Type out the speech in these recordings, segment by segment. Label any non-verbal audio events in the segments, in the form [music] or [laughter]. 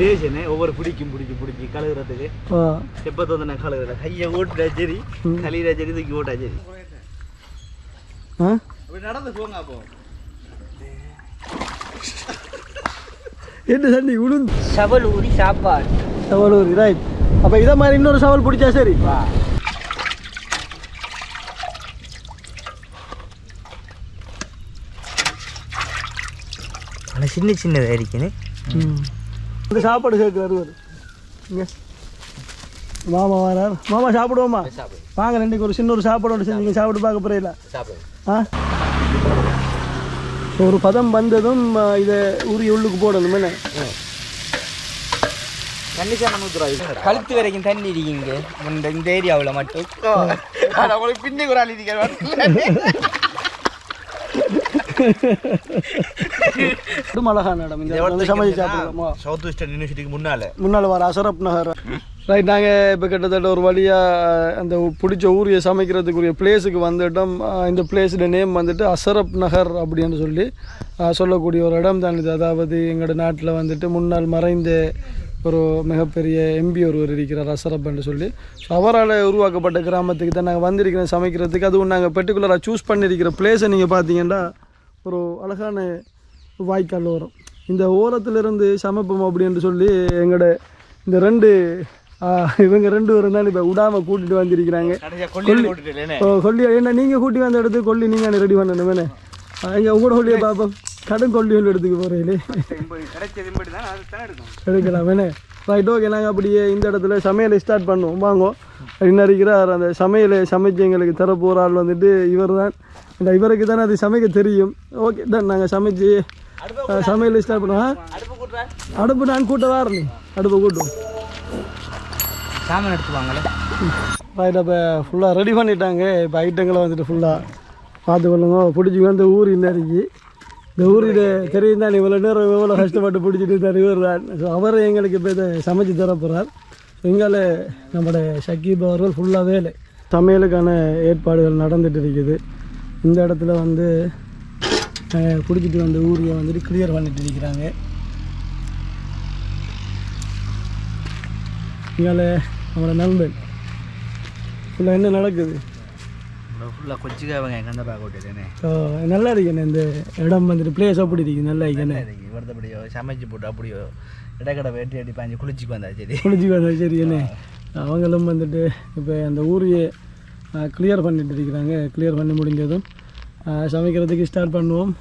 Basin ஒவ்வொரு பிடிக்கும் பிடிச்சி பிடிச்சி கழுகுறதுக்கு எப்போ வந்து நான் கழுகுறேன் கையை ஓட்டுட்டா சரி கலியில சரி தூக்கி ஓட்டா சரி நடந்து போங்க அப்போ. என்ன தண்ணி உளுந்து? சவல் ஊறி சாப்பாடு. சவலூர் ரைட் அப்போ இதை மாதிரி இன்னொரு சவல் பிடிச்சா சரி. ஆனால் சின்ன சின்னதாக இந்த சாப்பாடு சேர்க்கு வருவார் இங்கே. மாமா வரார். மாமா சாப்பிடுவோமா வாங்க ரெண்டுக்கு ஒரு சின்ன ஒரு சாப்பாடு ஒன்று செஞ்சு சாப்பிட்டு பார்க்க போகிறீங்களா ஆ? ஒரு பதம் வந்ததும் இதை உரி உள்ளுக்கு போடணும் என்ன? கழுத்து வரைக்கும் தண்ணி இருக்கீங்க இந்த இந்த ஏரியாவில் மட்டும். பின்னுக்கு ஒரு ஆள் இருக்கிற அழகான இடம் இந்த இடத்துல சமைச்சு சாப்பிடலாமா சவுத் வெஸ்டர்ன் யூனிவர்சிட்டிக்கு முன்னால. முன்னால் வர அசரப் நகர். ரைட் நாங்கள் இப்போ கிட்டத்தட்ட ஒரு வழியாக அந்த பிடிச்ச ஊரியை சமைக்கிறதுக்குரிய பிளேஸுக்கு வந்துட்டோம். இந்த பிளேஸோட நேம் வந்துட்டு அசரப் நகர் அப்படின்னு சொல்லி சொல்லக்கூடிய ஒரு இடம் தான் இது. அதாவது எங்களோட நாட்டில் வந்துட்டு முன்னாள் மறைந்த ஒரு மிகப்பெரிய எம்பி ஒருவர் இருக்கிறார் அசரப் என்று சொல்லி. ஸோ அவரால் உருவாக்கப்பட்ட கிராமத்துக்கு தான் நாங்கள் வந்திருக்கிறோம் சமைக்கிறதுக்கு. அதுவும் நாங்கள் பர்டிகுலராக சூஸ் பண்ணியிருக்கிற பிளேஸை நீங்கள் பார்த்தீங்கன்னா ஒரு அழகான வாய்க்கால் ஓரம். இந்த ஓரத்திலிருந்து சமைப்போம் அப்படின்னு சொல்லி எங்களோட இந்த ரெண்டு இவங்க ரெண்டு பேரும் தான் இப்போ விடாமல் கூட்டிட்டு வந்திருக்கிறாங்க. கொல்லி என்ன? நீங்கள் கூட்டி வந்த இடத்துக்கு கொல்லி நீங்கள் ரெடி பண்ணணும் வேணே எங்கள் உங்களோட கொல்லியை பார்ப்போம். கடும் கொல்லி ஒன்று எடுத்துக்க போகிறீங்களே எடுக்கலாம் வேணே ரைட் ஓகே நாங்கள் அப்படியே இந்த இடத்துல சமையலை ஸ்டார்ட் பண்ணுவோம். வாங்கோ. இன்னும் இருக்கிறார் அந்த சமையலை சமைச்சு எங்களுக்கு தர போகிற ஆள் வந்துட்டு இவர் தான் இந்த இவருக்கு தானே அது சமைக்க தெரியும். ஓகே தான் நாங்கள் சமைச்சு சமையலை ஸ்டார்ட் பண்ணுவோம் அடுப்பு நான் கூட்ட வாரேன். அடுப்பு கூட்டும் சாமான் எடுத்துவாங்களே ரைட் அப்போ ஃபுல்லாக ரெடி பண்ணிட்டாங்க. இப்போ ஐட்டங்களை வந்துட்டு ஃபுல்லாக பார்த்து கொள்ளுங்க. பிடிச்சி வந்து ஊர் இன்னைக்கு இந்த ஊரில் தெரியும் தான் இவ்வளோ நேரம் எவ்வளோ கஷ்டப்பட்டு பிடிச்சிட்டு இருந்தார் இவர் தான். ஸோ அவர் எங்களுக்கு இப்போ இதை சமைச்சு தர போகிறார் எங்கால நம்மளோட ஷக்கீப் அவர்கள் ஃபுல்லாக வேலை. சமையலுக்கான ஏற்பாடுகள் நடந்துட்டு இருக்குது. இந்த இடத்துல வந்து அஹ், பிடிச்சிட்டு வந்த ஊரியை வந்துட்டு கிளியர் பண்ணிட்டு இருக்கிறாங்க இங்கால நம்மளோட நண்பன். ஃபுல்லாக என்ன நடக்குது? ஃபுல்லாக கொச்சிக்காவங்க கந்த பேக் ஓட்டுட்டேனே ஸோ நல்லா இருக்குண்ணே இந்த இடம் வந்துட்டு பிளேஸ் அப்படி இருக்கு நல்லா இருக்குண்ணே வருத்தப்படியோ சமைச்சு போட்டு அப்படியோ இடக்கடை வெட்டி அடி பாஞ்சு குளிச்சுக்கு வந்தா சரி. குளிச்சு வந்தா சரி என்ன? அவங்களும் வந்துட்டு இப்போ அந்த ஊரையே கிளியர் பண்ணிட்டு இருக்கிறாங்க. கிளியர் பண்ணி முடிஞ்சதும் சமைக்கிறதுக்கு ஸ்டார்ட் பண்ணுவோம்.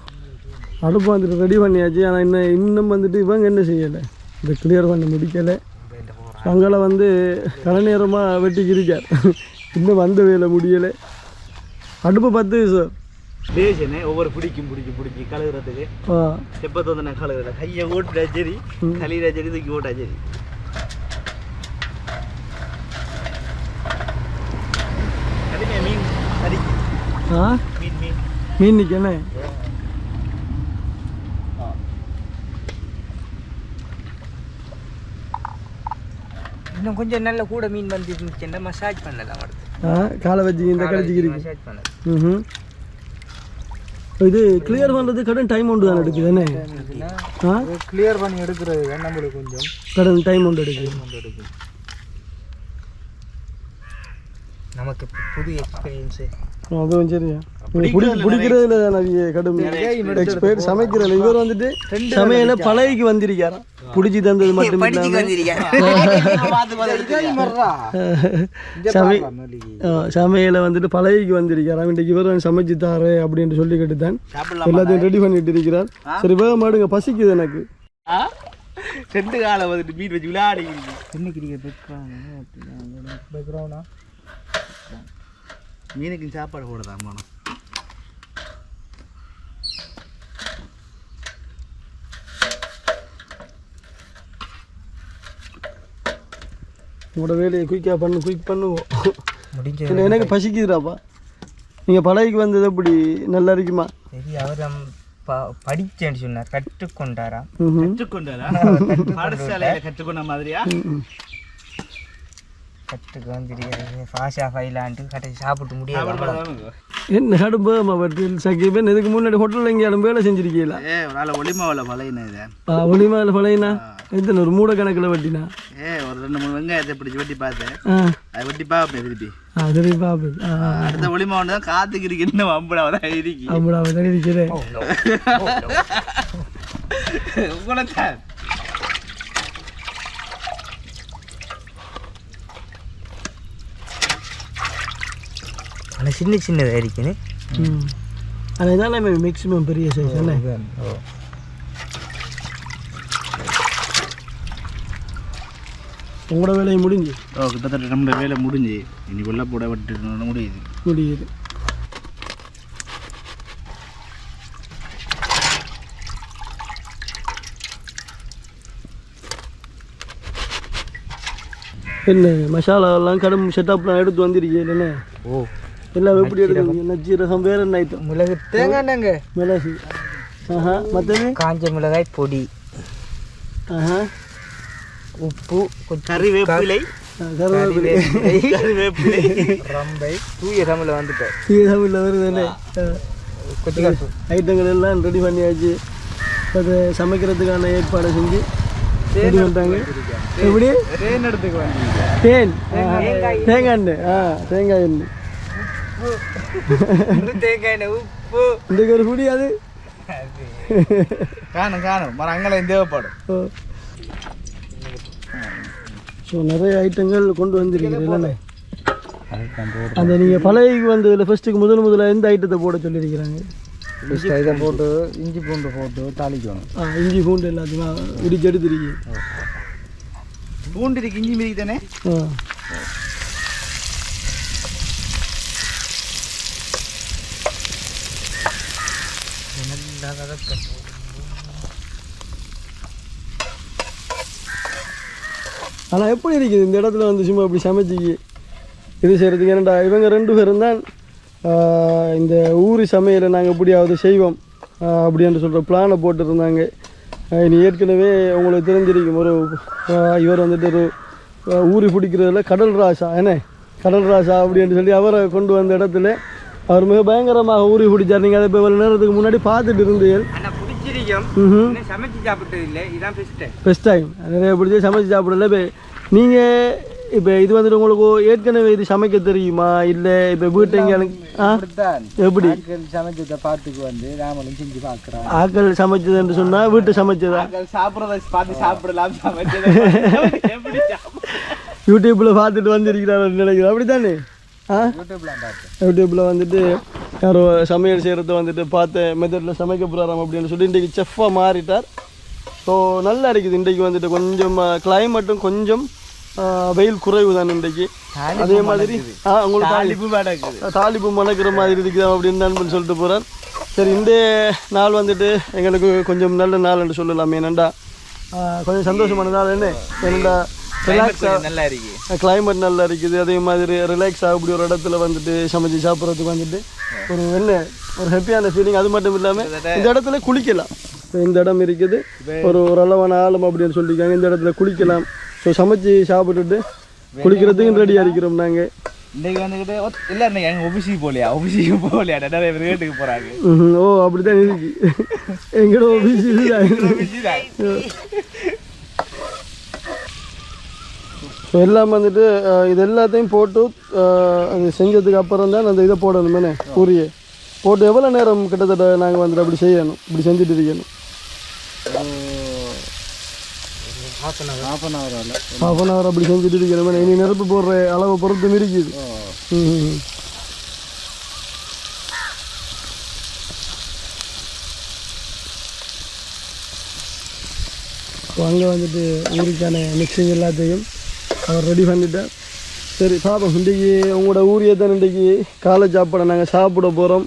அடுப்பு வந்துட்டு ரெடி பண்ணியாச்சு. ஆனால் இன்னும் இன்னும் வந்துட்டு இவங்க என்ன செய்யலை? இதை கிளியர் பண்ணி முடிக்கலை. அங்கே வந்து கலை நேரமாக வெட்டிக்கு இருக்கார். இன்னும் வந்த வேலை முடியலை. அடுப்பு பத்து சார் பேஷனு ஒவ்வொரு பிடிக்கும் பிடிச்சி பிடிச்சி கழுகுறதுக்கு எப்போ வந்து நான் கழுகுறேன் கையை ஓட்டுட்டா சரி. கலியில சரி தூக்கி ஓட்டா சரி கடிமே மீன் கறி ஆ? மீன் மீன் மீன் நிற்கண்ணே இன்னும் கொஞ்சம் நல்ல கூட மீன் வந்து இருந்துச்சுன்னா மசாஜ் பண்ணலாம் அடுத்து. காலை வச்சு இந்த மசாஜ் பண்ணலாம். ம் இது கிளியர் பண்ணுறது கடன் டைம் உண்டு தான் எடுக்குது என்ன? ஆ? கிளியர் பண்ணி எடுக்கிறது நம்மளுக்கு கொஞ்சம். கடன் டைம் உண்டு எடுக்குது. நமக்கு புது எக்ஸ்பீரியன்ஸு அதுவும் சரியா? பிடிக்கிறதுல நிறைய கடும் எக்ஸ்பர்ட் சமைக்கிறதுல இவர் வந்துட்டு சமையல பழகிக்கு வந்திருக்காராம் பிடிச்சி தந்தது மட்டும் [laughs] இல்லாம. [laughs] சமை ஆ, சமையலை வந்துட்டு பழகிக்கு வந்திருக்காராம் இன்றைக்கு இவர் சமைச்சு தாரு அப்படின்னு சொல்லிக்கிட்டு தான் எல்லாத்தையும் ரெடி பண்ணிட்டு இருக்கிறார். சரி வேக மாடுங்க பசிக்குது எனக்கு. ரெண்டு காலம் வந்துட்டு மீன் வச்சு விளையாடி பேக்ரவுண்டா மீனுக்கு சாப்பாடு போடுதான் மனம் உங்களோட வேலையை குயிக்காக பண்ணு குயிக் பண்ணுவோம். எனக்கு பசிக்குதுடாப்பா? நீங்கள் பழகிக்கு வந்தது எப்படி? நல்லா இருக்குமா? சரி அவர் படிச்சேன்னு சொன்னார். கற்றுக்கொண்டாரா? கற்றுக்கொண்டாரா? பாடசாலையில கற்றுக்கொண்ட மாதிரியா? கற்றுக்கு வந்துருக்கிறது ஃபாஷா ஃபைலான்ட்டு கடைசி சாப்பிட்டு முடியாது. என்ன கடுப்பமா பட்டு சக்கியப்பேன் இதுக்கு முன்னாடி ஹோட்டலில் எங்கேயாலும் வேலை செஞ்சிருக்கீங்களா? ஏ ஒரு நாள் ஒளிமாவில் பழையின இதை. ஆ ஒளிமாவில் பழையனா? எத்தனை ஒரு மூட கணக்கில் வட்டினா? ஏ ஒரு ரெண்டு மூணு வெங்காயத்தை பிடிச்சி வெட்டி பார்த்தேன். அதை வெட்டி பார்ப்பேன் திருப்பி. ஆ அடுத்த ஒளிமாவன் தான் காத்துக்கு இருக்கு. இன்னும் அம்படாவ தான் இருக்கு அப்படியா சரி இருக்கிறேன் உங்களை ஆனால் சின்ன சின்னதாக இருக்குன்னு ஆனால் இதானே மேக்ஸிமம் பெரிய சைஸ் என்ன உங்களோட வேலையை முடிஞ்சு? ஓ கிட்டத்தட்ட நம்மளோட வேலை முடிஞ்சு. இனி வெள்ள போட விட்டு முடியுது. முடியுது. என்ன மசாலா எல்லாம் கடும் செட்டப்லாம் எடுத்து வந்திருக்கீங்க என்ன ஓ. எல்லாம் எப்படி எடுக்கிறீங்க நச்சீரகம் வேற என்ன ஐட்டம் மிளகு. தேங்காய் எண்ணெங்க மிளகு. ஆஹா மற்றது காஞ்ச மிளகாய் பொடி. ஆஹா. உப்பு கறிவேப்பிலை. கருவேப்பிலை [laughs] கறிவேப்பிலை. ரம்பை. தூய தமிழில் வந்துட்டேன் தீய தமிழில் வருது என்ன ஆ. கொச்சிக்காசு ஐட்டங்கள் எல்லாம் ரெடி பண்ணியாச்சு. அதை சமைக்கிறதுக்கான ஏற்பாடை செஞ்சு ரெடி பண்ணிட்டாங்க. எப்படி? தேன் எடுத்துக்கு வந்து தேன். தேங்காய் எண்ணெய். ஆ தேங்காய் எண்ணெய். [laughs] தேங்காய் எண்ணெய் உப்பு. இந்த ஒரு குடி அது? காணும் காணும். மரம் அங்கெல்லாம் தேவைப்படும். ஸோ நிறைய ஐட்டங்கள் கொண்டு வந்திருக்கீங்க இல்லைண்ணே? அந்த நீங்கள் பழையக்கு வந்ததில் ஃபஸ்ட்டுக்கு முதல் முதல்ல எந்த ஐட்டத்தை போட சொல்லியிருக்கிறாங்க? இதை போட்டு இஞ்சி பூண்டு போட்டு தாளிக்கணும். ஆ இஞ்சி பூண்டு எல்லாத்தையும் இடிச்சு எடுத்துருக்கீங்க? பூண்டு இருக்கு இஞ்சி மிதிக்கு தானே ஆ. ஆனால் எப்படி இருக்குது? இந்த இடத்துல வந்து சும்மா இப்படி சமைச்சிக்கு. இது செய்கிறதுக்கு என்னடா? இவங்க ரெண்டு பேரும் தான் இந்த ஊர் சமையலை நாங்கள் எப்படியாவது செய்வோம் ஆஹ், அப்படின்னு சொல்கிற பிளானை போட்டுருந்தாங்க. இனி ஏற்கனவே உங்களுக்கு தெரிஞ்சிருக்கும் ஒரு இவர் வந்துட்டு ஒரு ஊறி பிடிக்கிறதுல கடல் ராசா என்ன? கடல் ராசா அப்படின்னு சொல்லி அவரை கொண்டு வந்த இடத்துல அவர் மிக பயங்கரமாக ஊறி பிடிச்சார் நீங்கள் அதை இப்போ இவ்வளோ நேரத்துக்கு முன்னாடி பார்த்துட்டு இருந்தீர்கள். சமைச்சு சாப்பிட்டது இல்லை. இதான் பெஸ்ட்டு ஃபஸ்ட் டைம் நிறைய பிடிச்சி சமைச்சு சாப்பிடல. இப்போ நீங்கள் இப்போ இது வந்துட்டு உங்களுக்கு ஏற்கனவே இது சமைக்க தெரியுமா? இல்லை இப்போ வீட்டை அப்படித்தான் எப்படி? சமைச்சதை பார்த்துக்கு வந்து நாமளும் செஞ்சு பார்க்குறோம் ஆக்கள் சமைச்சது என்று சொன்னால் வீட்டு சமைச்சதா? சாப்பிட்றத பார்த்து சாப்பிடலாம். சமைச்சது யூடியூப்பில் [laughs] பார்த்துட்டு வந்திருக்கிறார் நினைக்கிறேன். அப்படி தானே யூடியூப்பில் வந்துட்டு யாரோ சமையல் செய்கிறத வந்துட்டு பார்த்த மெத்தடில் சமைக்க போகிறாராம் அப்படின்னு சொல்லி இன்றைக்கி செஃப்பாக மாறிட்டார். ஸோ நல்லா இருக்குது. இன்றைக்கு வந்துட்டு கொஞ்சம் கிளைமேட்டும் கொஞ்சம் வெயில் குறைவு தான் இன்றைக்கு. அதே மாதிரி ஆ உங்களுக்கு நடக்குது தாலிப்பு மணக்கிற மாதிரி இருக்குது. அப்படின்னு நண்பன் சொல்லிட்டு போகிறார் சரி இந்த நாள் வந்துட்டு எங்களுக்கு கொஞ்சம் நல்ல நாள் என்று சொல்லலாம். ஏனண்டா கொஞ்சம் சந்தோஷமான நாள் என்ன? ஏனண்டா ரிலாக்ஸாக நல்லா இருக்கு. கிளைமேட் நல்லா இருக்குது. அதே மாதிரி ரிலாக்ஸாக அப்படி ஒரு இடத்துல வந்துட்டு சமைச்சு சாப்பிட்றதுக்கு வந்துட்டு ஒரு என்ன ஒரு ஹாப்பியான ஃபீலிங் அது மட்டும் இல்லாமல் இந்த இடத்துல குளிக்கலாம். இந்த இடம் இருக்குது. ஒரு அளவான ஆழம் அப்படின்னு சொல்லியிருக்காங்க. இந்த இடத்துல குளிக்கலாம். ஸோ சமைச்சு சாப்பிட்டுட்டு குளிக்கிறதுக்கும் ரெடியாக இருக்கிறோம் நாங்கள் இன்னைக்கு வந்துக்கிட்டு இல்ல இன்னைக்கு எங்க ஒபிசிக்கு போகலையா? ஒபிசிக்கு போகலையா? நிறைய பேர் வீட்டுக்கு ம்ஹும். ஓ அப்படித்தான் இருக்கு. எங்கடோ பிஸி ஸோ எல்லாம் வந்துட்டு இது எல்லாத்தையும் போட்டு அது செஞ்சதுக்கு அப்புறம் தான் அந்த இதை போடணும் பூரியை. போட்டு எவ்வளோ நேரம் கிட்டத்தட்ட நாங்கள் வந்துட்டு அப்படி செய்யணும் இப்படி செஞ்சுட்டு இருக்கணும்? Half an hour half an hour அப்படி செஞ்சுட்டு இருக்கணும் இனி நெருப்பு போடுற அளவை பொறுத்து இருக்குது ம் ஸோ அங்கே வந்துட்டு ஊருக்கான மிக்சிங் எல்லாத்தையும் அவர் ரெடி பண்ணிட்டார் சரி பாப்போம். இன்றைக்கி உங்களோட ஊரியை தான் இன்றைக்கி? காலை சாப்பாடை நாங்கள் சாப்பிட போகிறோம்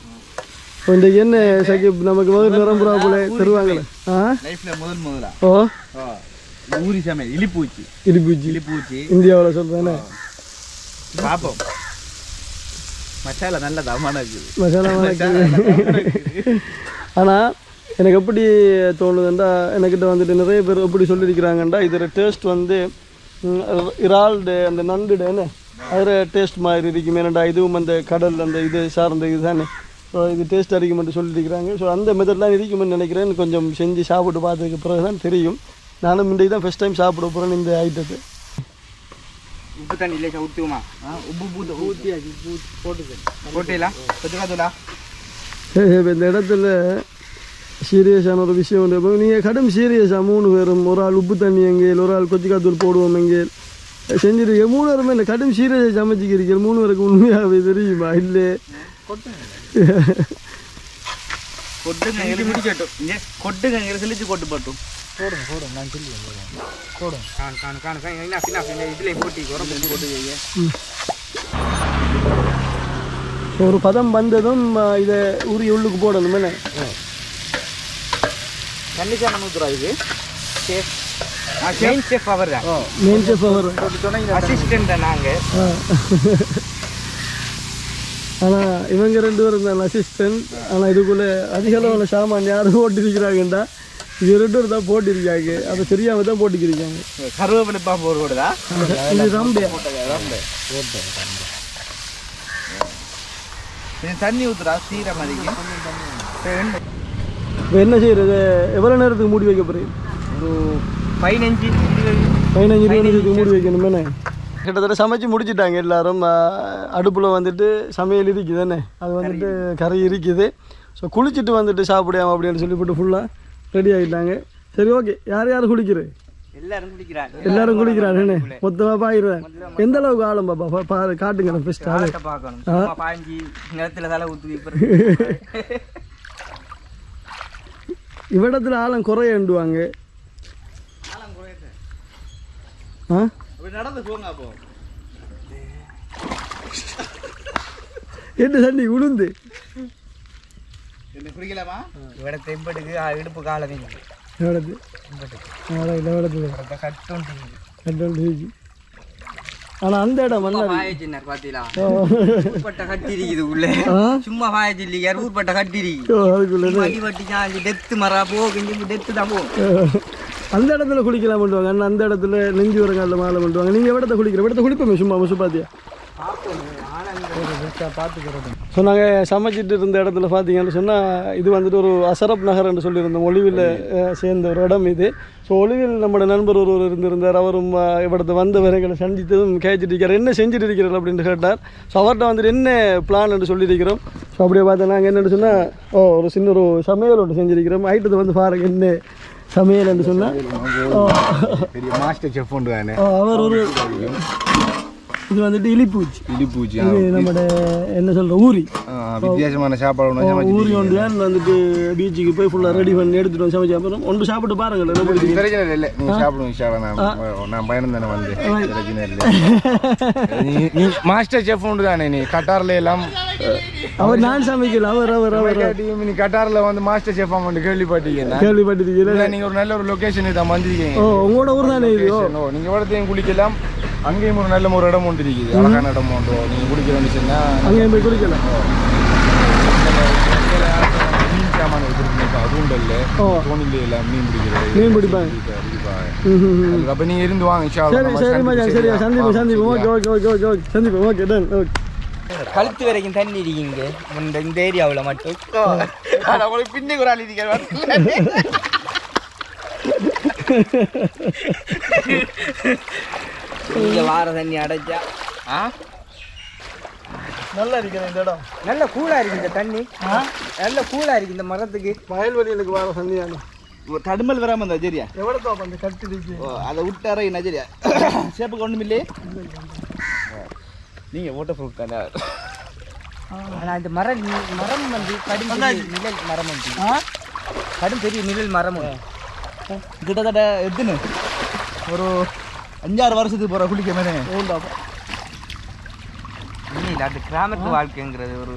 இன்றைக்கி என்ன சகி நமக்கு முதல் நிரம்புறா போல தருவாங்களே. ஆ? முதல் முதலா? ஓ? ஊரி சமையல் இலிப்பூச்சி. இடிப்பூச்சி இலிப்பூச்சி. இந்தியாவில் சொல்கிறேனே பாப்போம். மசாலா நல்ல தமான இருக்குது மசாலா ஆனால் எனக்கு எப்படி தோணுதுண்டா எனக்கிட்ட வந்துட்டு நிறைய பேர் எப்படி சொல்லியிருக்கிறாங்கண்டா இதோட டேஸ்ட் வந்து இறால்டு அந்த நண்டுடு என்ன? அதில் டேஸ்ட் மாதிரி இருக்கும் ஏன்னாடா இதுவும் அந்த கடல் அந்த இது சார்ந்த இது தானே ஸோ இது டேஸ்ட் அடிக்குமென்று சொல்லியிருக்கிறாங்க. ஸோ அந்த மெத்தட்லாம் இருக்குமென்னு நினைக்கிறேன். கொஞ்சம் செஞ்சு சாப்பிட்டு பார்த்ததுக்கு பிறகு தான் தெரியும். நானும் இன்றைக்கு தான் ஃபஸ்ட் டைம் சாப்பிட போகிறேன் இந்த ஐட்டத்தை உப்பு தண்ணி இல்லை ஊற்றுமா உப்பு பூத்து ஊற்றியாச்சு போட்டுக்கு. போட்டீங்களா இந்த இடத்துல சீரியஸான ஒரு விஷயம் உண்டு. இப்போ நீங்கள் கடும் சீரியஸாக மூணு பேரும் ஒரு ஆள் உப்பு தண்ணி எங்கேயில் ஒரு ஆள் கொச்சிக்காத்தூள் போடுவோம் எங்கேயில் செஞ்சிருக்கீங்க மூணு பேருமே இல்லை. கடும் சீரியஸாக சமைச்சிக்கிறீங்க மூணு பேருக்கு உண்மையாகவே தெரியுமா? இல்லை. கொட்டுங்க கொட்டு பட்டும். போடுங்க போடுங்க. நான் சொல்லி போடுங்க. காணு காணு காணு காணு. என்ன பின்னா பின்ன. இதில் போட்டி உரம் போட்டு. வைங்க ஸோ ஒரு பதம் வந்ததும் இதை உரி உள்ளுக்கு போடணும் என்ன? தண்ணி சாணம் ஊற்றுறா இது செஃப் மெயின் செஃப் அவர் தான். மெயின் செஃப் அவர். நாங்கள் ஆனால் இவங்க ரெண்டு பேரும் தான் அசிஸ்டன்ட் ஆனால் இதுக்குள்ளே அதிக அளவில் சாமான் யாரும் போட்டிருக்கிறாங்கண்டா? இது ரெண்டு பேரும் தான் போட்டிருக்காங்க. அதை தெரியாமல் தான் போட்டிருக்காங்க கருவேப்பிலை பாம்பு ஒரு கூடதா இது ரம்பே. தண்ணி ஊற்றுறா சீர மாதிரிக்கு இப்போ என்ன செய்யறது எவ்வளோ நேரத்துக்கு மூடி வைக்க போகிறீங்க ஒரு பதினஞ்சு பதினஞ்சு இருபது நிமிஷத்துக்கு மூடி வைக்கணும் என்ன? கிட்டத்தட்ட சமைச்சு முடிச்சிட்டாங்க எல்லாரும். அடுப்பில் வந்துட்டு சமையல் இருக்குது தானே அது வந்துட்டு கறி இருக்குது. ஸோ குளிச்சுட்டு வந்துட்டு சாப்பிடாம அப்படின்னு சொல்லி போட்டு ஃபுல்லாக ரெடி ஆகிட்டாங்க. சரி ஓகே யார் யார் குளிக்கிறது எல்லாரும் குடிக்கிறாங்க எல்லாரும் குளிக்கிறாங்க மொத்தமாக பாயிடுறேன் எந்த அளவுக்கு ஆழம் பாப்பா? பா- பாரு காட்டுங்க ஆழத்தை பார்க்கணும். சும்மா பாஞ்சு நிலத்துல தலை ஊற்றி [laughs] இவ்விடத்துல ஆழம் ஆ? நடந்து போங்க அப்போ. என்ன தண்ணி உளுந்து? இடுப்பு காலம் எவ்வளவு அவ்வளோ ஆனால் அந்த இடம் மண்ணா பாயச்சின்னார் பாத்தீங்களா? ஊர்பட்ட கட்டி இருக்குது உள்ள சும்மா பாயச்சு இல்லையா ஊர்பட்ட கட்டி இருக்கு ஓ, அதுக்குள்ள வட்டி சாஞ்சு டெத்து மரா போகும் டெத்து தான் போகும் அந்த இடத்துல குளிக்கலாம் பண்ணுவாங்க. அண்ணா அந்த இடத்துல நெஞ்சு வரங்காலில் மாலை பண்ணுவாங்க. நீங்கள் எவ்வளோத்த குளிக்கிற இடத்த குளிப்போமே சும்மா முசு பாத்தியா ஸோ நாங்கள் சமைச்சிட்டு இருந்த இடத்துல பார்த்தீங்கன்னு சொன்னால் இது வந்துட்டு ஒரு அசரப் நகர்ன்னு சொல்லியிருந்தோம். ஒளிவில் சேர்ந்த ஒரு இடம் இது. ஸோ ஒளிவில் நம்மளோட நண்பர் ஒருவர் இருந்திருந்தார். அவரும் அஹ், இவ்விடத்து வந்த வரைகளை சந்தித்ததும் கேட்டுட்டு இருக்கார். என்ன செஞ்சுட்டு இருக்கிறீர்கள்? அப்படின்னு கேட்டார். ஸோ அவர்கிட்ட வந்துட்டு என்ன பிளான் என்று சொல்லியிருக்கிறோம்? ஸோ அப்படியே பார்த்தா நாங்கள் என்னென்னு சொன்னால் ஓ ஒரு சின்ன ஒரு சமையல் ஒன்று செஞ்சிருக்கிறோம். ஐட்டத்தை வந்து பாருங்க என்ன சமையல்? என்று சொன்னால் பெரிய மாஸ்டர் செஃப் ஒன்று தானே அவர் ஒரு இது வந்துட்டு இலிப்பூச்சி. இடிப்பூச்சி இது நம்மட என்ன சொல்ற ஊரி. வித்தியாசமான சாப்பாடு ஊரி ஒன்று தான் வந்துட்டு பீச்சுக்கு போய் ஃபுல்லாக ரெடி பண்ணி எடுத்துட்டு வந்து சமைச்சு அப்புறம் ஒன்று சாப்பிட்டு பாருங்கள் என்ன பிடிக்கும் பிரச்சனை இல்லை சாப்பிடுவோம் நான் பயணம் தானே வந்து பிரச்சனை இல்லை. நீ நீ மாஸ்டர் செஃப் ஒன்று தானே நீ கட்டாரில் எல்லாம் அவர் நான் சமைக்கல அவர் அவர் அவர் நீ கட்டாரில் வந்து மாஸ்டர் செஃப் அமௌண்ட் கேள்விப்பட்டீங்கன்னா கேள்விப்பட்டிருக்கீங்களா நீங்க ஒரு நல்ல ஒரு லொகேஷன் தான் வந்திருக்கீங்க. ஓ உங்களோட ஊர் தானே இது? ஓ ஓ, நீங்க எவ்வளோத்தையும் குளிக்கலாம். அங்கேயும் ஒரு நல்ல ஒரு இடம் ஒன்று இருக்குது. அழகான இடம் ஒன்று. நீங்க குளிக்க வேண்டிச்சுன்னா அங்கே போய் குடிக்கல மீன் சாமான் வச்சிருக்கீங்க அதுவும் இல்லை. ஓ. தோணில எல்லாம் மீன் பிடிக்கிறது. மீன் பிடிப்பாங்க. பிடிப்பாங்க ம், ம், ம். அப்ப நீங்க இருந்து வாங்க இன்ஷா சரி அல்லாஹ். சரி சரியா சந்திப்போம் சந்திப்போம் okay okay okay okay okay. சந்திப்போம் ஓகே டன் ஓகே. கழுத்து வரைக்கும் தண்ணி இருக்கீங்க இந்த இந்த ஏரியாவில் மட்டும். உங்களுக்கு பின்னுக்கு ஒரு ஆள் இருக்கிற [laughs] இங்க வார தண்ணி அடைச்சா. ஆ? நல்லா இருக்குது இந்த இடம். நல்ல கூலா இருக்கு இந்த தண்ணி. நல்ல கூலா இருக்கு இந்த மரத்துக்கு. வயல்வெளி எனக்கு வர ஒரு தடுமல் வராம இருந்தா சரியா? எவ்வளோ அந்த கட்டு அதை விட்டார என்ன சரியா? சேப்புக்கு ஒன்றும் இல்லையே? நீங்க ஓட்ட ஃப்ரூட் தானே? ஆனா இந்த மரம் மரம் வந்து கடும் பெரிய நிழல் மரம் வந்து கடும் பெரிய நிழல் மரம். கிட்டத்தட்ட எத்தனை? ஒரு அஞ்சாறு வருஷத்துக்கு போகிற குளிக்க இல்லை அது கிராமத்து வாழ்க்கைங்கிறது ஒரு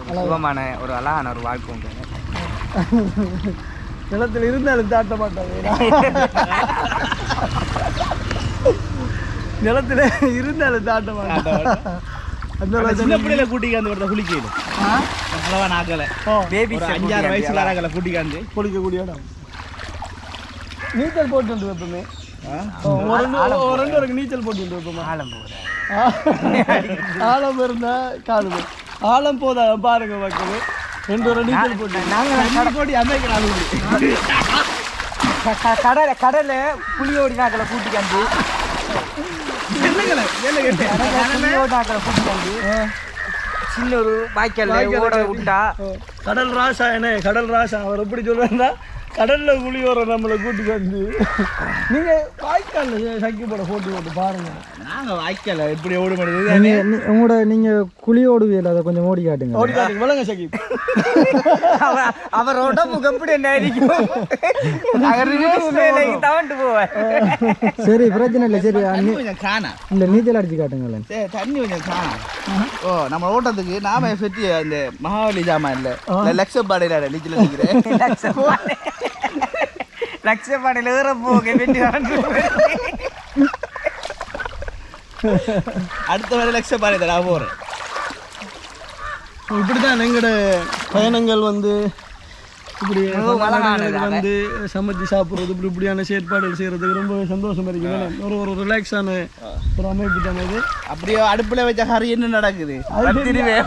ஒரு சுகமான ஒரு அழகான ஒரு வாழ்க்கை நிலத்தில் இருந்தாலும் தாட்ட மாட்டாங்க. நிலத்துல இருந்தாலும் தாட்ட மாட்டாங்க. அந்த அந்த சின்ன பிள்ளையில கூட்டிக்காந்து ஒருத்த குளிக்கல அளவா நாக்கல. பேபி அஞ்சாறு வயசுல ஆகல கூட்டிக்காந்து குளிக்கக்கூடிய இடம். நீச்சல் போட்டு எப்பவுமே ஒரு ரெண்டு ஒரு நீச்சல் போட்டு இருப்போமா ஆழம் போகிறேன் ஆழம் இருந்தா போய். ஆழம் போதா பாருங்க மக்கள். ரெண்டு ஒரு நீச்சல் போட்டு. நாங்கள் போட்டி அமைக்கிறாங்க கடலை கடலை புளியோடி நாக்களை கூட்டி கண்டு புளியோடி நாக்களை கூட்டி கண்டு சின்ன ஒரு வாய்க்கால் ஓட விட்டா கடல் ராசா என்ன? கடல் ராசா. அவர் எப்படி சொல்லுவாருன்னா கடல்ல குளியோர நம்மளை கூட்டிட்டு வந்து. நீங்க வாய்க்கால்ல சக்கி போட போட்டி போட்டு பாருங்க. நாங்க வாய்க்கல எப்படி ஓட மாட்டேங்குது உங்களோட நீங்க குழி ஓடுவியல் அதை கொஞ்சம் ஓடி காட்டுங்க. ஓடி காட்டுங்க. விலங்க சக்கி அவ- அவர் உடம்புக்கு எப்படி என்ன தவண்டு போவேன். சரி பிரச்சனை இல்லை. சரி இல்லை நீச்சல் அடிச்சு காட்டுங்களேன். சரி, தண்ணி கொஞ்சம் காணா. ஓ நம்ம ஓட்டத்துக்கு நாம சுற்றி இந்த மகாவலி ஜாமா இல்ல. லட்சம் பாடையில நீச்சல் அடிக்கிறேன். போக வெட்டி வரண்டு அடுத்த வரை லட்சம் பாடை நான் போறேன் இப்படிதான் எங்களோட பயணங்கள் வந்து இப்படி வந்து சமைச்சு சாப்பிட்றது இப்படி இப்படியான செயற்பாடுகள் செய்யறதுக்கு ரொம்ப சந்தோஷமா இருக்கு. ஏன்னா ஒரு ஒரு ரிலாக்ஸான ஒரு அமைப்பு தானே இது. அப்படியே அடுப்புல வச்ச கறி என்ன நடக்குது?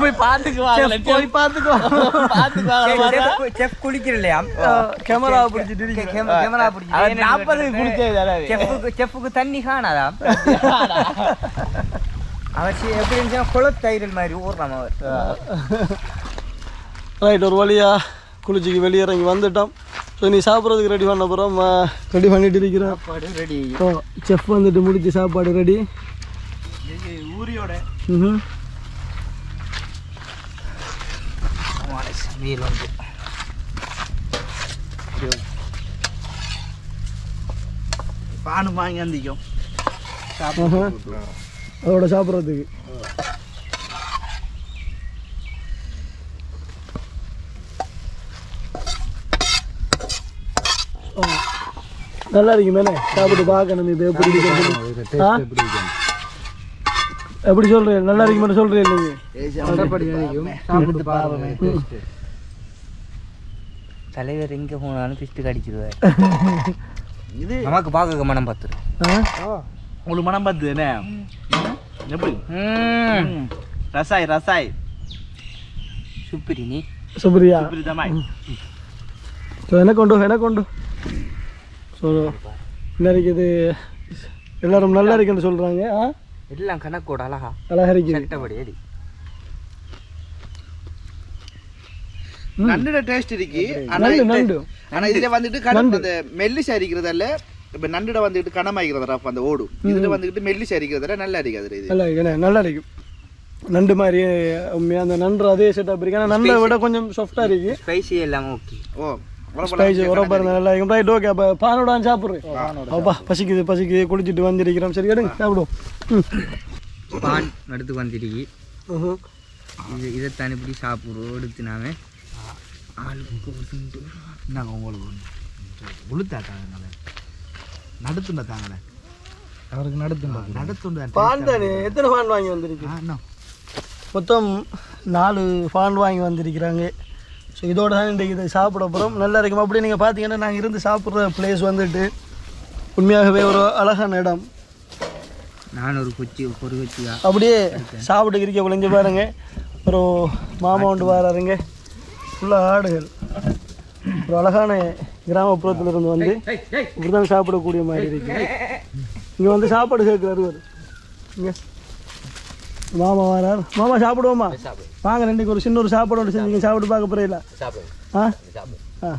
போய் பாத்துக்குவாங்க போய் பார்த்துக்கோ [laughs] பாத்துக்குவாங்க செஃப் குளிக்கிற இல்லையா கேமரா பிடிச்சிட்டு. கேமரா அவர் நாற்பது பிடிச்சி குடிச்சது செஃப்புக்கு தண்ணி காணாதா? [laughs] அவர் எப்படி குளத்தயிரல் மாதிரி ஓடுறான் அவர் ரைட் ஒரு வழியா குளிச்சுக்கு வெளியே இறங்கி வந்துட்டோம். ஸோ நீ சாப்பிட்றதுக்கு ரெடி பண்ண அப்புறம் ரெடி பண்ணிட்டு இருக்கிறோம். சாப்பாடு ரெடி ஸோ செஃப் வந்துட்டு முடிச்சு சாப்பாடு ரெடி ஊரியோட. ம் மீல் வந்து. பானு வாங்கி அந்திக்கும். அதோட சாப்பிட்றதுக்கு. நல்லா இருக்கும் தானே சாப்பிட்டு பார்க்கணும் இது எப்படி? எப்படி சொல்றேன் நல்லா இருக்கு மட்டும் சொல்றேன் நீங்க தலைவர் எங்க போனாலும் பிஸ்ட் கடிச்சிருவார் இது நமக்கு பார்க்க மனம் பார்த்துரு? உங்களுக்கு மனம் பார்த்து என்ன எப்படி. ரசாய் ரசாய் சுப்பிரி நீ சுப்ரியா இப்படிதாம்மாய் ஸோ என்ன கொண்டு என்ன கொண்டு ஸோ என்ன இருக்குது? எல்லாரும் நல்லா இருக்குன்னு சொல்றாங்க ஆ? எல்லாம் கணக்கோட அழகா. அழகா இருக்குது நண்டோட டேஸ்ட் இருக்கு. ஆனா நண்டு இது- ஆனா இதுல வந்துட்டு கடும் அந்த மெல்லிசா அரிக்கிறதால இப்ப நண்டுட வந்துட்டு கனமாய்க்கிறது ரஃப் அந்த ஓடும் இதுல வந்துட்டு மெல்லிசா அரிக்கிறதால நல்லா அரிக்காது இது? நல்லா நல்லா இருக்கும் நண்டு மாதிரி உண்மையா அந்த நண்டு அதே செட்டப் இருக்கு. ஆனால் நண்டை விட கொஞ்சம் சாஃப்டாக இருக்கு. ஸ்பைசி எல்லாம் ஓகே ஓ. ஸ்பைஸ் உரம் பாருங்க நல்லா இருக்கும். ரைட் ஓகே அப்போ பானோட சாப்பிட்றேன். அப்பா பசிக்குது பசிக்குது. குளிச்சுட்டு வந்திருக்கிறோம். சரி எடுங்க சாப்பிடுவோம். பான் எடுத்து வந்துடுக்கி ம்ஹும். இது இதைத்தான் இப்படி சாப்பிடுவோம் எடுத்து நாம ஆளுக்கு ஒரு துண்டு நாங்க உங்களுக்கு உளுத்தா தாங்களே நடுத்துண்ட தாங்களே அவருக்கு நடுத்துண்டா. நடுத்துண்ட பான் தானே? எத்தனை பான் வாங்கி வந்திருக்கு? மொத்தம் நாலு பான் வாங்கி வந்திருக்கிறாங்க. ஸோ இதோட தான் இன்றைக்கு இதை சாப்பிட போகிறோம் நல்லா இருக்கும் அப்படி நீங்கள் பார்த்தீங்கன்னா நாங்கள் இருந்து சாப்பிட்ற பிளேஸ் வந்துட்டு உண்மையாகவே ஒரு அழகான இடம். நான் ஒரு குச்சி ஒரு குச்சியா? அப்படியே சாப்பிட்டு இருக்க விளைஞ்சு பாருங்க. ஒரு மாமா ஒன்று வராருங்க. ஃபுல்லாக ஆடுகள். ஒரு அழகான கிராமப்புறத்துல இருந்து வந்து இப்படிதான் சாப்பிடக்கூடிய மாதிரி இருக்கு. இங்கே வந்து சாப்பாடு கேட்குறாரு இங்கே. மாமா வரார். மாமா சாப்பிடுவோமா வாங்க ரெண்டுக்கு ஒரு சின்ன ஒரு சாப்பாடு ஒன்று செஞ்சு சாப்பிட்டு பார்க்க போறீங்களா? ஆ? ஆ.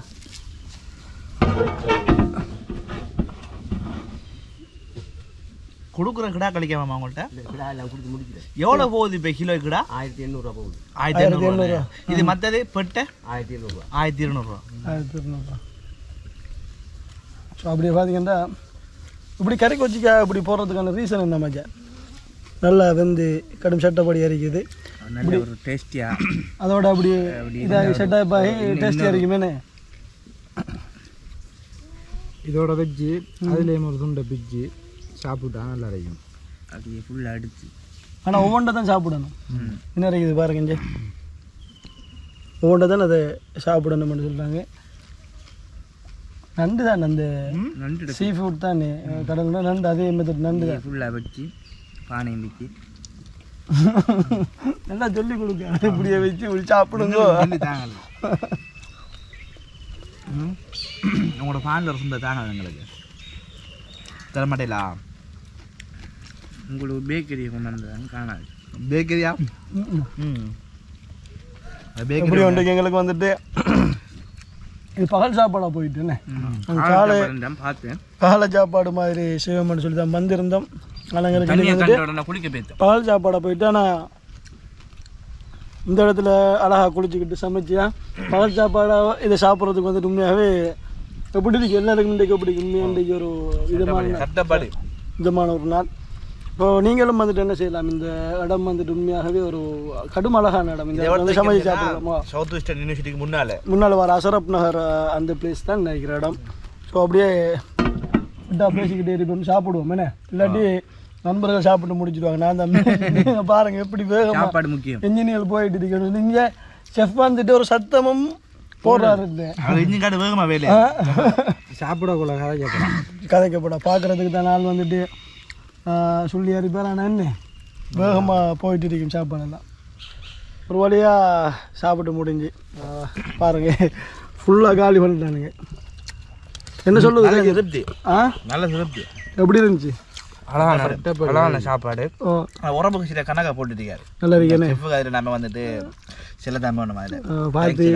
கொடுக்குற கிடா கழிக்காம உங்கள்கிட்ட? எவ்வளவு போகுது இப்ப கிலோ கிடா? ஆயிரத்தி எண்ணூறுரூவா போகுது. ஆயிரத்தி ஆயிரத்தி எண்ணூறு எண்ணூறுவா. இது மத்தது பெட்டை? ஆயிரத்தி எண்ணூறுரூவா. ஆயிரத்தி இருநூறுவா ஆயிரத்தி இரநூறுவா ஸோ அப்படியே பார்த்தீங்கன்னா இப்படி கறிக்கு வச்சுக்க இப்படி போடுறதுக்கான ரீசன் என்ன மஜா நல்லா வெந்து கடும் சட்டப்படி அரிக்குது. நல்ல ஒரு டேஸ்டியா அதோட அப்படியே இதாகி செட்டப் ஆகி டேஸ்டியாக இருக்குமேனே இதோட வெஜ்ஜு அதுலேயும் ஒரு துண்டை பிச்சு சாப்பிட்டா நல்லா இருக்கும் அப்படியே ஃபுல்லாக அடிச்சு. ஆனால் ஒவ்வொன்றை தான் சாப்பிடணும். என்ன இருக்குது பாருங்க இங்கே ஒவ்வொன்றை தான் அதை சாப்பிடணும்னு சொல்கிறாங்க நண்டு தான் அந்த நண்டு சீ ஃபுட் தானே. கடல்ல நண்டு அதே மெத்தட் நண்டு தான். ஃபுல்லாக வச்சு. வச்சு நல்லா சொல்லி கொடுக்க இப்படியே வச்சு இப்படி சாப்பிடுங்க. உங்களோட ஃபேனில் ஒரு சுந்தர் தாங்க எங்களுக்கு. தர மாட்டேலா உங்களுக்கு பேக்கரியை கொண்டு வந்ததான்னு காணாது. பேக்கரியா ம். பேக்கரி வந்துட்டு எங்களுக்கு வந்துட்டு? இது பகல் சாப்பாடாக போயிட்டு என்ன காலை காலை பார்த்தேன். காலை சாப்பாடு மாதிரி செய்வோம்னு சொல்லி தான் வந்திருந்தோம். போய்த்தோம் பகல் சாப்பாடை போயிட்டு ஆனால் இந்த இடத்துல அழகாக குளிச்சுக்கிட்டு சமைச்சியா? பகல் சாப்பாடாக இதை சாப்பிட்றதுக்கு வந்துட்டு உண்மையாகவே எப்படி இருக்கு? எல்லாருக்கும் இன்றைக்கு எப்படி உண்மையாக இன்றைக்கு ஒரு விதமான விதமான ஒரு நாள். இப்போ நீங்களும் வந்துட்டு என்ன செய்யலாம்? இந்த இடம் வந்துட்டு உண்மையாகவே ஒரு கடும் அழகான இடம். இந்த சமைச்சு சாப்பிடலாமா? சவுத் வெஸ்டர்ன் யூனிவர்சிட்டிக்கு முன்னால. முன்னால் வர அசரப் நகர் அந்த பிளேஸ் தான் நினைக்கிற இடம். ஸோ அப்படியே பேசிக்கிட்டே இருப்போம். சாப்பிடுவோம் என்ன? இல்லாட்டி நண்பர்கள் சாப்பிட்டு முடிச்சிடுவாங்க நான் தான் நீங்க பாருங்க எப்படி வேகமா சாப்பாடு முக்கியம். இன்ஜினியர் போயிட்டு இருக்கணும் நீங்க செஃப் வந்துட்டு ஒரு சத்தமும் போடுறாரு இன்ஜின் வேகமா வேலை. சாப்பிடக்குள்ள கதை கேட்கலாம். கதைக்கப்பட பார்க்குறதுக்கு தான் நாள் வந்துட்டு சொல்லி அறிப்பார் ஆனால் என்ன? வேகமாக போயிட்டு இருக்கும் சாப்பாடெல்லாம். ஒரு வழியாக சாப்பிட்டு முடிஞ்சு ஆஹ், பாருங்க. ஃபுல்லாக காலி பண்ணிட்டானுங்க. என்ன சொல்லுது திருப்தி. ஆ? நல்ல திருப்தி. எப்படி இருந்துச்சு? அழகான அழகான சாப்பாடு. உடம்புக்கு சில கணக்கா போட்டுருக்காரு நல்லா இருக்கேனே செஃப் அதில் நம்ம வந்துட்டு சில ஆஹ், பார்த்து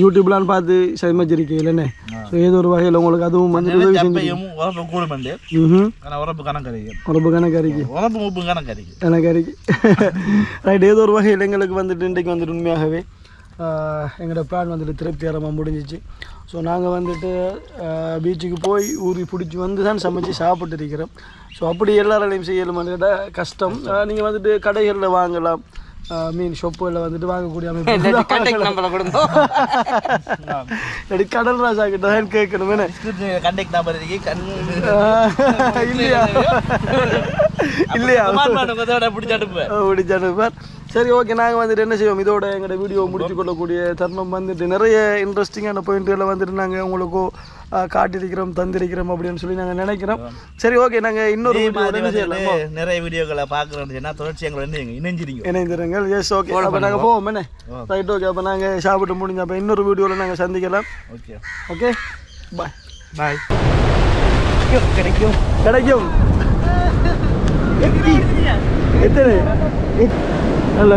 யூடியூப்லாம் பார்த்து சமைச்சிருக்கீங்க இல்லைண்ணே ஸோ ஏதோ ஒரு வகையில் உங்களுக்கு அதுவும் வந்து உதவி செஞ்சு உரப்பு கூடுமண்டு ம் ஆனால் உரப்பு கணக்கு ரொம்ப கணக்கு இருக்கு உரப்பு மூப்பு கணக்கு இருக்கு ரைட் [laughs] ஏதோ ஒரு வகையில் எங்களுக்கு வந்துட்டு இன்றைக்கு வந்துட்டு உண்மையாகவே எங்களோட பிளான் வந்துட்டு திருப்திகரமாக முடிஞ்சிச்சு. ஸோ நாங்கள் வந்துட்டு பீச்சுக்கு போய் ஊறி பிடிச்சி வந்து தான் சமைச்சு சாப்பிட்டு இருக்கிறோம். ஸோ அப்படி எல்லாராலையும் செய்யலுமான்னு கேட்டால் கஷ்டம்? நீங்கள் வந்துட்டு கடைகளில் வாங்கலாம். மீன் ஷொப்புகளில் வந்துட்டு வாங்கக்கூடிய அமைப்பு [laughs] [laughs] கடல் ராஜா கிட்ட தான் கேட்கணும் கண்டெக்ட் நம்பர் இல்லையா? இல்லையா? பிடிச்சாட்டு பிடிச்சானுப்பார் சரி ஓகே நாங்கள் வந்துட்டு என்ன செய்வோம்? இதோட எங்களோட வீடியோ முடிச்சு கொள்ளக்கூடிய தருணம் வந்துட்டு நிறைய இன்ட்ரெஸ்டிங்கான பாயிண்ட்களை வந்துட்டு நாங்கள் உங்களுக்கு ஆஹ், காட்டியிருக்கிறோம் தந்திருக்கிறோம் அப்படின்னு சொல்லி நாங்கள் நினைக்கிறோம். சரி ஓகே நாங்கள் இன்னொரு என்ன நிறைய வீடியோக்களை பார்க்குறோம்னு சொன்னா தொடர்ச்சி இணைஞ்சிங்க இணைஞ்சிருங்க. இணைந்திருங்கள். எஸ் ஓகே அப்போ நாங்கள் போவோம் என்ன? ரைட் ஓகே அப்போ நாங்கள் சாப்பிட்டு முடிஞ்ச அப்போ இன்னொரு வீடியோவில் நாங்கள் சந்திக்கலாம். ஓகே ஓகே பாய் பாய் கிடைக்கும். கிடைக்கும். எத்தனை? நல்லா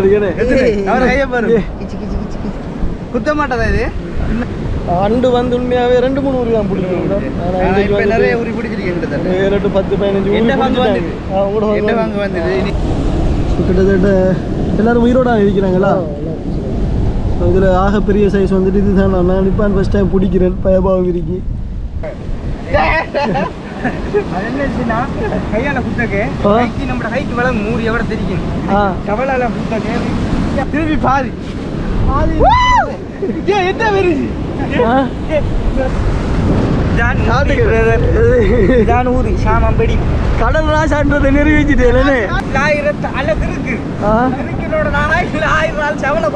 பாரு. குத்த மாட்டதா இது? அண்டு வந்து உண்மையாவே ரெண்டு மூணு ஊர் தான் பிடிக்கும் நிறைய பிடிச்சிருக்கேன் ஏழு பத்து பதினஞ்சு ஊர் வாங்க. வந்தது? கிட்டத்தட்ட எல்லாரும் உயிரோட இருக்கிறாங்களா? இதில் ஆக பெரிய சைஸ் வந்துட்டு இதுதான். நான் நிப்பான் ஃபர்ஸ்ட் டைம் பிடிக்கிறேன். பயபாவம் இருக்கு. கையால குத்தக்கு நம்ம கைக்கு வளம் நூறு எவ்வளோ தெரியும். கவலால குத்தக்கு. திருப்பி பாதி. என்ன வருது காட்டுங்க. இதான் ஊரு சாமம்படி கடல் ராசான்றதை நிரூபிச்சுட்டேனே ஆயிரத்து அல்லது இருக்கு ஆ. இருக்கனோட நாளாய் ஆயிரம் நாள் செவல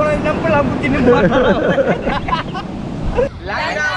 புத்தி நின்று [laughs]